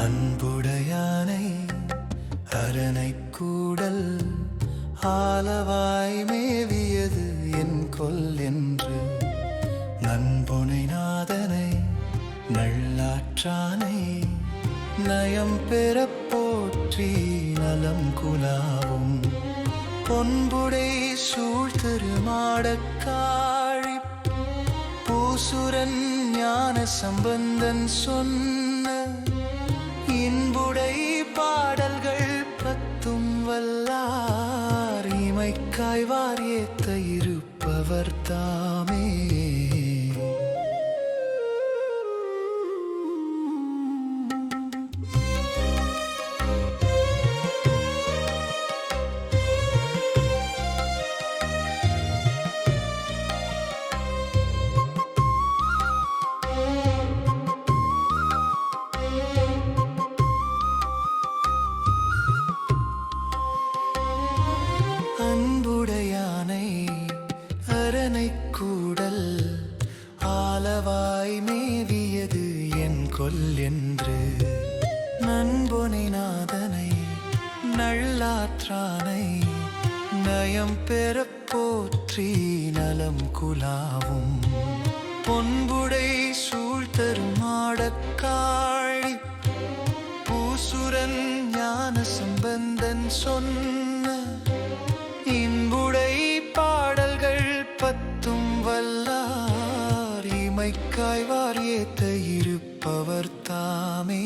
அன்புடையானை அரணை கூடல் ஆலவாய் மேவியது என் கொல் என்று. நண்பொனை நாதனை நல்லாற்றானை நயம் பெற போற்றி நலம் குலாவும். பொன்புடை சூழ்திருமாடக்காழி பூசுரன் ஞான சம்பந்தன் சொன்ன வல்லார் இமைக்காய்வார் ஏத்த இருப்பவர் தாம். ஆலவாய் மேவியது என் கொல் என்று. நண்பொனை நாதனை நல்லாற்றானை நயம் பெறப் போற்றி நலம் குலாவும். பொன்புடை சூழ்த்தரும் ஆடக்காழி பூசுரன் ஞான சம்பந்தன் சொன்ன நம்மை காய்வார் ஏத்த இருப்பவர் தாமே.